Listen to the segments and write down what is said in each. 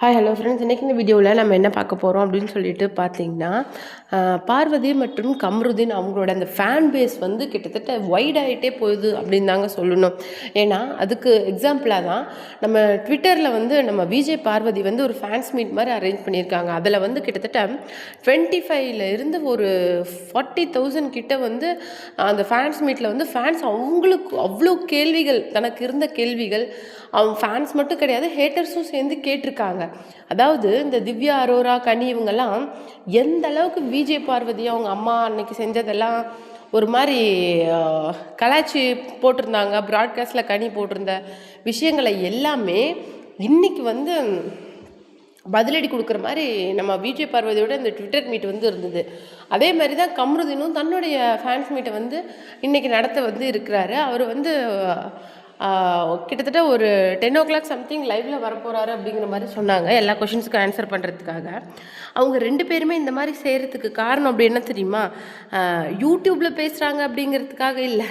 Hi hello friends இன்றைக்கி இந்த வீடியோவில் நம்ம என்ன பார்க்க போகிறோம் அப்படின்னு சொல்லிட்டு பார்த்தீங்கன்னா பார்வதி மற்றும் கம்ருதீன் அவங்களோட அந்த ஃபேன் பேஸ் வந்து கிட்டத்தட்ட வைட் ஆகிட்டே போகுது அப்படின்னு தாங்க சொல்லணும். ஏன்னா அதுக்கு எக்ஸாம்பிளாக தான் நம்ம ட்விட்டரில் வந்து நம்ம விஜய் பார்வதி வந்து ஒரு ஃபேன்ஸ் மீட் மாதிரி அரேஞ்ச் பண்ணியிருக்காங்க. அதில் வந்து கிட்டத்தட்ட டுவெண்ட்டி ஃபைவ்ல இருந்து ஒரு ஃபார்ட்டி தௌசண்ட் கிட்ட வந்து அந்த ஃபேன்ஸ் மீட்டில் வந்து ஃபேன்ஸ் அவங்களுக்கு அவ்வளோ கேள்விகள் தனக்கு இருந்த கேள்விகள் அவங்க ஃபேன்ஸ் மட்டும் கிடையாது ஹேட்டர்ஸும் சேர்ந்து கேட்டிருக்காங்க. அதாவது இந்த திவ்யா அரோரா கனி இவங்கெல்லாம் எந்த அளவுக்கு விஜய் பார்வதி அவங்க அம்மா அன்னைக்கு செஞ்சதெல்லாம் ஒரு மாதிரி கலாச்சி கலாய்ச்சி போட்டிருந்தாங்க ப்ராட்காஸ்டில் கனி போட்டிருந்த விஷயங்களை எல்லாமே இன்றைக்கி வந்து பதிலடி கொடுக்குற மாதிரி நம்ம விஜய் பார்வதியோட இந்த ட்விட்டர் மீட் வந்து இருந்தது. அதே மாதிரி தான் கம்ருதீனும் தன்னுடைய ஃபேன்ஸ் மீட்டை வந்து இன்னைக்கு நடத்த வந்து இருக்கிறாரு. அவர் வந்து கிட்டத்தட்ட ஒரு டென் ஓ கிளாக் சம்திங் லைவில் வரப்போகிறாரு அப்படிங்கிற மாதிரி சொன்னாங்க எல்லா கொஷின்ஸ்க்கும் ஆன்சர் பண்ணுறதுக்காக அவங்க ரெண்டு பேருமே இந்த மாதிரி செய்கிறதுக்கு காரணம் அப்படி என்ன தெரியுமா? யூடியூப்பில் பேசுகிறாங்க அப்படிங்கிறதுக்காக இல்லை.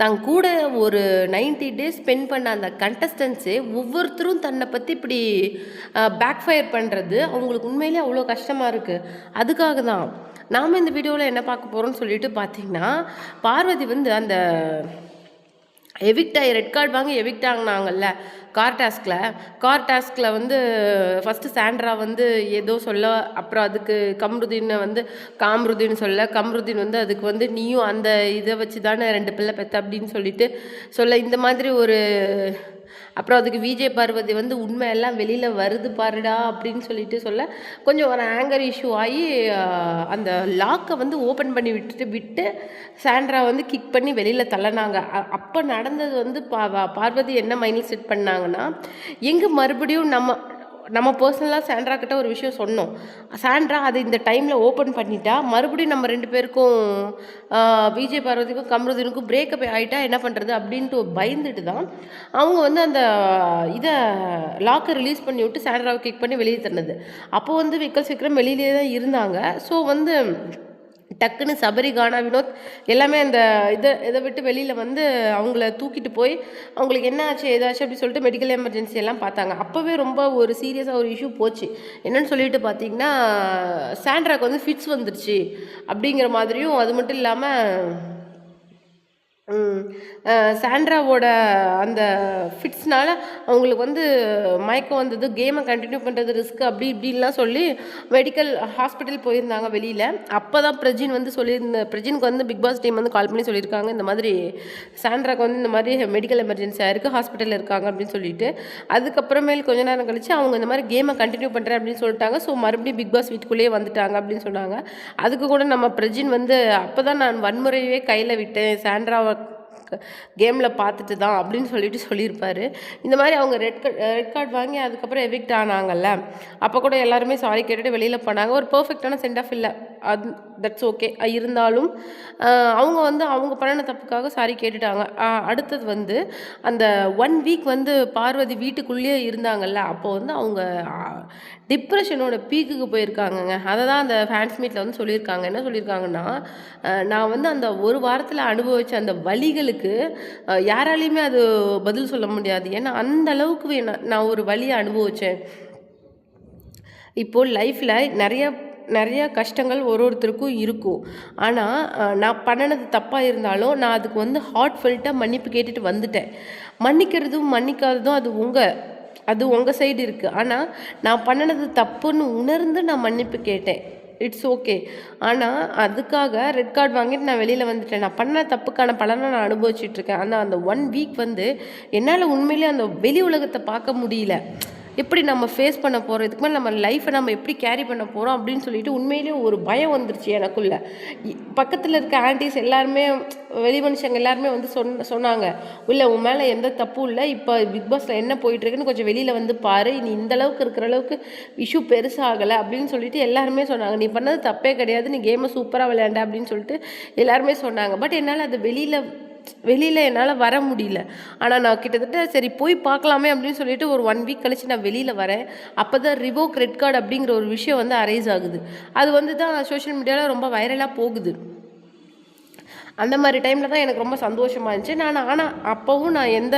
தன் கூட ஒரு 90 டேஸ் ஸ்பெண்ட் பண்ண அந்த கண்டஸ்டன்ஸு ஒவ்வொருத்தரும் தன்னை பற்றி இப்படி பேக் ஃபயர் பண்ணுறது அவங்களுக்கு உண்மையிலே அவ்வளோ கஷ்டமாக இருக்குது அதுக்காக தான். நாம் இந்த வீடியோவில் என்ன பார்க்க போகிறோம்னு சொல்லிட்டு பார்த்திங்கன்னா பார்வதி வந்து அந்த எவிக்ட் ஆகி ரெட் கார்டு வாங்கி எவிக்ட் ஆகினாங்கல்ல கார் டாஸ்கில் கார் டாஸ்கில் வந்து ஃபஸ்ட்டு சாண்ட்ரா வந்து ஏதோ சொல்ல அப்புறம் அதுக்கு கம்ருதீனை வந்து காம்ருதீன் சொல்ல கம்ருதீன் வந்து அதுக்கு வந்து நீயும் அந்த இதை வச்சு தானே ரெண்டு பிள்ளை பெத்த அப்படின்னு சொல்லிட்டு சொல்ல இந்த மாதிரி ஒரு அப்புறம் அதுக்கு விஜய் பார்வதி வந்து உண்மை எல்லாம் வெளியில் வருது பாருடா அப்படின்னு சொல்லிட்டு சொல்ல கொஞ்சம் ஒரு ஆங்கர் இஷ்யூ ஆகி அந்த லாக்கை வந்து ஓப்பன் பண்ணி விட்டுட்டு விட்டு சாண்ட்ரா வந்து கிக் பண்ணி வெளியில் தள்ளனாங்க. அப்போ நடந்தது வந்து பா வா- பார்வதி என்ன மைண்டில் செட் பண்ணாங்கன்னா எங்கே மறுபடியும் நம்ம நம்ம பர்சனலாக சாண்ட்ரா கிட்ட ஒரு விஷயம் சொன்னோம். சாண்ட்ரா அது இந்த டைமில் ஓப்பன் பண்ணிட்டா மறுபடியும் நம்ம ரெண்டு பேருக்கும் விஜய் பார்வதிக்கும் கம்ருதீனுக்கும் பிரேக்கப் ஆகிட்டா என்ன பண்ணுறது அப்படின்ட்டு பயந்துட்டு தான் அவங்க வந்து அந்த இதை லாக்கை ரிலீஸ் பண்ணி விட்டு சாண்ட்ராவை கிக் பண்ணி வெளியே தந்தது அப்போ வந்து விக்கல் விக்ரம் வெளியிலே தான் இருந்தாங்க. ஸோ வந்து டக்குன்னு சபரி கானா வினோத் எல்லாமே அந்த இதை இதை விட்டு வெளியில் வந்து அவங்கள தூக்கிட்டு போய் அவங்களுக்கு என்ன ஆச்சு ஏதாச்சு அப்படி சொல்லிட்டு மெடிக்கல் எமர்ஜென்சி எல்லாம் பார்த்தாங்க. அப்போவே ரொம்ப ஒரு சீரியஸாக ஒரு இஷ்யூ போச்சு. என்னன்னு சொல்லிட்டு பார்த்தீங்கன்னா சாண்ட்ராக்கு வந்து ஃபிட்ஸ் வந்துருச்சு அப்படிங்கிற மாதிரியும் அது மட்டும் இல்லாமல் சாண்ட்ராவோட அந்த ஃபிட்ஸ்னால் அவங்களுக்கு வந்து மயக்கம் வந்தது கேமை கண்டினியூ பண்ணுறது ரிஸ்க் அப்படி இப்படின்லாம் சொல்லி மெடிக்கல் ஹாஸ்பிட்டல் போயிருந்தாங்க வெளியில். அப்போ தான் பிரஜின் வந்து சொல்லியிருந்த பிரஜினுக்கு வந்து பிக் பாஸ் டீம் வந்து கால் பண்ணி சொல்லியிருக்காங்க இந்த மாதிரி சாண்ட்ராக்கு வந்து இந்த மாதிரி மெடிக்கல் எமர்ஜென்சி ஆயிருக்கு ஹாஸ்பிட்டலில் இருக்காங்க அப்படின்னு சொல்லிட்டு. அதுக்கப்புறமேல் கொஞ்ச நேரம் கழிச்சு அவங்க இந்த மாதிரி கேமை கண்டினியூ பண்ணுறேன் அப்படின்னு சொல்லிட்டாங்க. ஸோ மறுபடியும் பிக் பாஸ் வீட்டுக்குள்ளேயே வந்துட்டாங்க அப்படின்னு சொன்னாங்க. அதுக்கு கூட நம்ம பிரஜின் வந்து அப்போ தான் நான் வன்முறையவே கையில் விட்டேன் சாண்ட்ராவை கேமில் பார்த்துட்டு தான் அப்படின்னு சொல்லிட்டு சொல்லியிருப்பார். இந்த மாதிரி அவங்க ரெட் கார்டு ரெட் கார்டு வாங்கி அதுக்கப்புறம் எவிக்ட் ஆனாங்கல்ல. அப்போ கூட எல்லாருமே சாரி கேட்டுட்டு வெளியில் போனாங்க. ஒரு பர்ஃபெக்டான சென்ட் ஆஃப் இல்லை. அது தட்ஸ் ஓகே இருந்தாலும் அவங்க வந்து அவங்க பண்ணின தப்புக்காக சாரி கேட்டுட்டாங்க. அடுத்தது வந்து அந்த ஒன் வீக் வந்து பார்வதி வீட்டுக்குள்ளேயே இருந்தாங்கல்ல அப்போ வந்து அவங்க டிப்ரெஷனோட பீக்குக்கு போயிருக்காங்கங்க. அதை தான் அந்த ஃபேன்ஸ் மீட்டில் வந்து சொல்லியிருக்காங்க. என்ன சொல்லியிருக்காங்கன்னா நான் வந்து அந்த ஒரு வாரத்தில் அனுபவித்த அந்த வழிகளுக்கு யாராலையுமே அது பதில் சொல்ல முடியாது. ஏன்னா அந்த அளவுக்கு நான் ஒரு வழியை அனுபவித்தேன் இப்போது லைஃப்பில் நிறைய நிறையா கஷ்டங்கள் ஒரு ஒருத்தருக்கும் இருக்கும். ஆனால் நான் பண்ணினது தப்பாக இருந்தாலும் நான் அதுக்கு வந்து ஹார்ட் ஃபெல்ட்டாக மன்னிப்பு கேட்டுட்டு வந்துட்டேன். மன்னிக்கிறதும் மன்னிக்காததும் அது உங்கள் அது உங்கள் சைடு இருக்குது ஆனால் நான் பண்ணினது தப்புன்னு உணர்ந்து நான் மன்னிப்பு கேட்டேன். இட்ஸ் ஓகே ஆனால் அதுக்காக ரெட் கார்டு வாங்கிட்டு நான் வெளியில் வந்துட்டேன். நான் பண்ண தப்புக்கான பலனை நான் அனுபவிச்சிட்டுருக்கேன் ஆனால் அந்த ஒன் வீக் வந்து என்னால் உண்மையிலேயே அந்த வெளி உலகத்தை பார்க்க முடியல. எப்படி நம்ம ஃபேஸ் பண்ண போகிறோம் இதுக்கு மேலே நம்ம லைஃப்பை நம்ம எப்படி கேரி பண்ண போகிறோம் அப்படின்னு சொல்லிட்டு உண்மையிலேயே ஒரு பயம் வந்துருச்சு எனக்குள்ள. இ- பக்கத்தில் இருக்க ஆண்டிஸ் எல்லாருமே வெளி மனுஷங்க எல்லாருமே வந்து சொன்ன சொன்னாங்க. இல்லை உன் மேலே எந்த தப்பும் இல்லை. இப்போ பிக் பாஸில் என்ன போயிட்டுருக்குன்னு கொஞ்சம் வெளியில் வந்து பாரு. நீ இந்த அளவுக்கு இருக்கிற அளவுக்கு இஷ்யூ பெருசாகலை. அப்படின்னு சொல்லிட்டு எல்லாருமே சொன்னாங்க. நீ பண்ணது தப்பே கிடையாது. நீ கேமை சூப்பராக விளையாண்ட. அப்படின்னு சொல்லிட்டு எல்லாருமே சொன்னாங்க. பட் என்னால் அது வெளியில் வெளியில் என்னால் வர முடியல. ஆனால் நான் கிட்டத்தட்ட சரி போய் பார்க்கலாமே அப்படின்னு சொல்லிட்டு ஒரு ஒன் வீக் கழிச்சு நான் வெளியில் வரேன். அப்போ தான் ரிவோக் ரெட் கார்டு அப்படிங்கிற ஒரு விஷயம் வந்து அரைஸ் ஆகுது. அது வந்து தான் சோஷியல் மீடியாவில் ரொம்ப வைரலாக போகுது. அந்த மாதிரி டைமில் தான் எனக்கு ரொம்ப சந்தோஷமாக இருந்துச்சு. நான் ஆனால் அப்போவும் நான் எந்த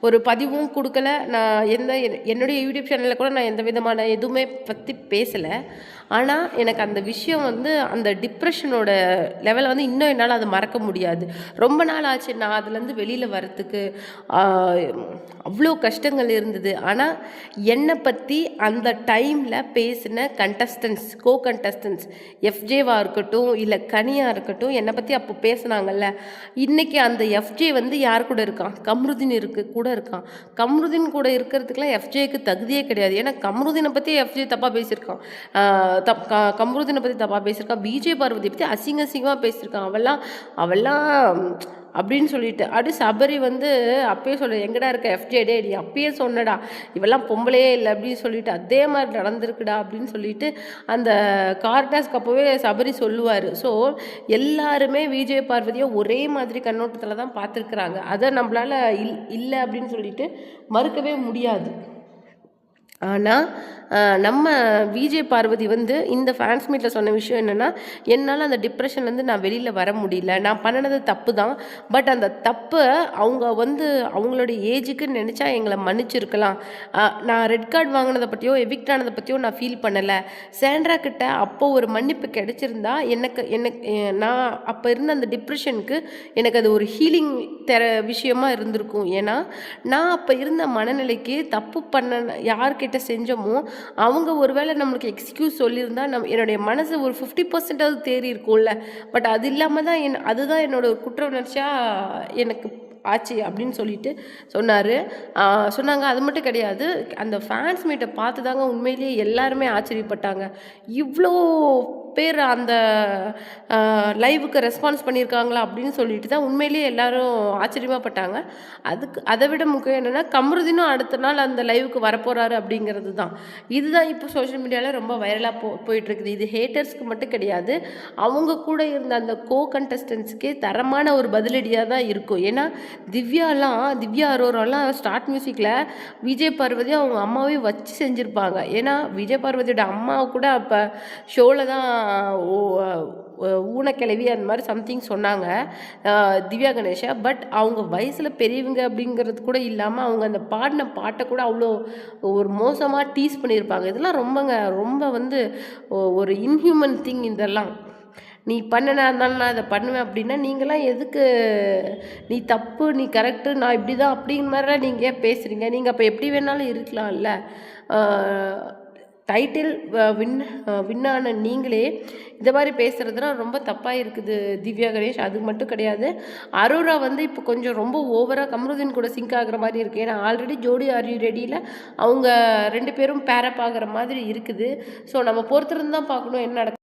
ஒரு பதிவும் கொடுக்கல. நான் எந்த என்- என்னுடைய யூடியூப் சேனலில் கூட நான் எந்த விதமான எதுவுமே பற்றி பேசலை. ஆனால் எனக்கு அந்த விஷயம் வந்து அந்த டிப்ரெஷனோட லெவலை வந்து இன்னும் என்னால் அதை மறக்க முடியாது. ரொம்ப நாள் ஆச்சு நான் அதுலேருந்து வெளியில் வரத்துக்கு அவ்வளோ கஷ்டங்கள் இருந்தது. ஆனால் என்னை பற்றி அந்த டைமில் பேசின கண்டஸ்டன்ஸ் கோ கண்டஸ்டன்ஸ் எஃப்ஜேவாக இருக்கட்டும் இல்லை கனியாக இருக்கட்டும் என்னை பற்றி இப்போ பேசுனாங்கல்ல இன்றைக்கி அந்த எஃப்ஜே வந்து யார் கூட இருக்கான்? கம்ருதீன் இருக்கு கூட இருக்கான். கம்ருதீன் கூட இருக்கிறதுக்குலாம் எஃப்ஜேக்கு தகுதியே கிடையாது. ஏன்னா கம்ருதீனை பற்றி எஃப்ஜே தப்பாக பேசியிருக்கான். தப் கம்ருதீனை பற்றி தப்பாக பேசியிருக்கான். விஜய் பார்வதி பற்றி அசிங்க அசிங்கமாக பேசியிருக்கான். அவெல்லாம் அவெல்லாம் அப்படின்னு சொல்லிட்டு. அடி சபரி வந்து அப்பயே சொல்ல எங்கடா இருக்க? எஃப்ஜே டே நீ அப்பயே சொன்னடா. இவெல்லாம் பொம்பளையே இல்லை அப்படின்னு சொல்லிட்டு அதே மாதிரி நடந்திருக்குடா அப்படின்னு சொல்லிட்டு அந்த கார்டாஸ்க்கு அப்போவே சபரி சொல்லுவார். ஸோ எல்லாருமே விஜய் பார்வதியை ஒரே மாதிரி கண்ணோட்டத்தில் தான் பார்த்துருக்குறாங்க. அதை நம்மளால் இல் இல்லை அப்படின்னு சொல்லிட்டு மறுக்கவே முடியாது. ஆனால் நம்ம விஜே பார்வதி வந்து இந்த ஃபேன்ஸ் மீட்டில் சொன்ன விஷயம் என்னென்னா என்னால் அந்த டிப்ரெஷன்லேருந்து நான் வெளியில் வர முடியல. நான் பண்ணினது தப்பு தான். பட் அந்த தப்பை அவங்க வந்து அவங்களுடைய ஏஜுக்கு நினச்சா எங்களை மன்னிச்சிருக்கலாம். நான் ரெட் கார்டு வாங்கினதை பற்றியோ எவிக்ட் ஆனதை பற்றியோ நான் ஃபீல் பண்ணலை. சேண்ட்ரா கிட்ட அப்போ ஒரு மன்னிப்பு கிடைச்சிருந்தா எனக்கு எனக்கு நான் அப்போ இருந்த அந்த டிப்ரெஷனுக்கு எனக்கு அது ஒரு ஹீலிங் தர விஷயமா இருந்திருக்கும். ஏன்னா நான் அப்போ இருந்த மனநிலைக்கு தப்பு பண்ண யார்கிட்ட செஞ்சோமோ அவங்க ஒருவேளை நம்மளுக்கு எக்ஸ்கியூஸ் சொல்லியிருந்தா நம் என்னுடைய மனசு ஒரு ஃபிஃப்டி பர்சன்டாவது தேறி இருக்கும்ல. பட் அது இல்லாமல் தான் என் அதுதான் என்னோட ஒரு குற்ற உணர்ச்சியாக எனக்கு ஆச்சு அப்படின்னு சொல்லிட்டு சொன்னார். சொன்னாங்க. அது மட்டும் கிடையாது. அந்த ஃபேன்ஸ் மீட்டை பார்த்து தாங்க உண்மையிலேயே எல்லாருமே ஆச்சரியப்பட்டாங்க. இவ்வளோ பேர் அந்த லைவுக்கு ரெஸ்பான்ஸ் பண்ணியிருக்காங்களா அப்படின்னு சொல்லிட்டு தான் உண்மையிலேயே எல்லாரும் ஆச்சரியமாப்பட்டாங்க. அதுக்கு அதை விட முக்கியம் என்னென்னா கமருதினும் அடுத்த நாள் அந்த லைவுக்கு வரப்போகிறாரு அப்படிங்கிறது தான். இதுதான் இப்போ சோஷியல் மீடியாவில் ரொம்ப வைரலாக போ போயிட்டுருக்குது. இது ஹேட்டர்ஸ்க்கு மட்டும் கிடையாது. அவங்க கூட இருந்த அந்த கோ கண்டஸ்டன்ஸுக்கே தரமான ஒரு பதிலடியாக தான் இருக்கும். ஏன்னா திவ்யாலாம் திவ்யா அரோராலாம் ஸ்டார்ட் மியூசிக்கில் விஜய் பார்வதி அவங்க அம்மாவே வச்சு செஞ்சுருப்பாங்க. ஏன்னா விஜய் பார்வதியோட அம்மா கூட அப்போ ஷோவில் தான் ஊனக்கிழவி அந்த மாதிரி சம்திங் சொன்னாங்க. திவ்யா கணேஷா. பட் அவங்க வயசில் பெரியவங்க அப்படிங்கிறது கூட இல்லாமல் அவங்க அந்த பாடின பாட்டை கூட அவ்வளோ ஒரு மோசமாக டீஸ் பண்ணியிருப்பாங்க. இதெல்லாம் ரொம்பங்க ரொம்ப வந்து ஒரு இன்ஹியூமன் திங் இதெல்லாம். நீ பண்ணனா இருந்தாலும் நான் இதை பண்ணுவேன் அப்படின்னா நீங்களாம் எதுக்கு நீ தப்பு நீ கரெக்டு நான் இப்படி தான் அப்படிங்கிற மாதிரிலாம் நீங்கள் ஏன் பேசுகிறீங்க நீங்கள் அப்போ எப்படி வேணாலும் இருக்கலாம்ல? டைட்டில் வின் வின்னான நீங்களே இந்த மாதிரி பேசுகிறதுலாம் ரொம்ப தப்பாக இருக்குது திவ்யா கணேஷ். அது மட்டும் கிடையாது. அரோரா வந்து இப்போ கொஞ்சம் ரொம்ப ஓவராக கமருதீன் கூட சிங்க் ஆகிற மாதிரி இருக்குது ஏன்னா ஆல்ரெடி ஜோடி ஆர் யூ ரெடியில் அவங்க ரெண்டு பேரும் பேரப் ஆகிற மாதிரி இருக்குது. ஸோ நம்ம பொறுத்திருந்து தான் பார்க்கணும் என்ன நடக்கும்